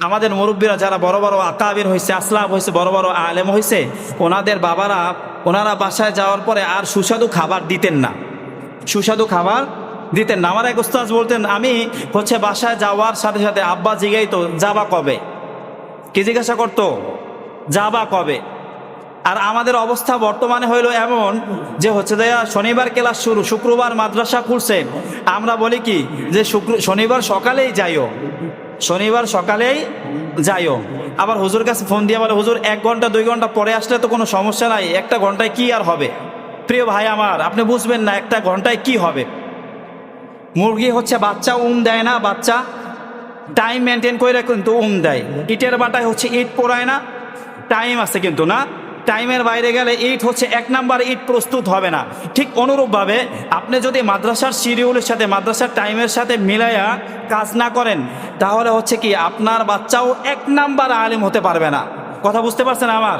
আমাদের মুরব্বীরা যারা বড় বড় আকাবির হয়েছে আসলাম হয়েছে বড় বড় আলেম হয়েছে ওনাদের বাবারা, ওনারা বাসায় যাওয়ার পরে আর সুস্বাদু খাবার দিতেন না। সুস্বাদু খাবার দিতেন না। আমার এক ওস্তাজ বলতেন, আমি হচ্ছে বাসায় যাওয়ার সাথে সাথে আব্বা জিগাই তো যাবা কবে? কি জিজ্ঞাসা করতো? যাবা কবে? আর আমাদের অবস্থা বর্তমানে হইল এমন যে হচ্ছে যে শনিবার ক্লাস শুরু, শুক্রবার মাদ্রাসা খুলছে। আমরা বলি কি যে শুক্র শনিবার সকালেই যাইও। শনিবার সকালেই যাইও। আবার হুজুর কাছে ফোন দিয়ে বলে, হুজুর, এক ঘণ্টা, দুই ঘণ্টা পরে আসলে তো কোনো সমস্যা নাই, একটা ঘন্টায় কি আর হবে? প্রিয় ভাই আমার, আপনি বুঝবেন না, একটা ঘন্টায় কি হবে? মুরগি হচ্ছে বাচ্চা, উম দেয় না, বাচ্চা। টাইম মেনটেন করে কিন্তু উম দেয়। ইটের বাটায় হচ্ছে ইট পোড়ায় না, টাইম আছে কিন্তু না। টাইমের বাইরে গেলে ইট হচ্ছে এক নাম্বার ইট প্রস্তুত হবে না। ঠিক অনুরূপভাবে আপনি যদি মাদ্রাসার শিডিউলের সাথে, মাদ্রাসার টাইমের সাথে মিলাইয়া কাজ না করেন তাহলে হচ্ছে কি আপনার বাচ্চাও এক নাম্বার আলিম হতে পারবে না। কথা বুঝতে পারছেন আমার?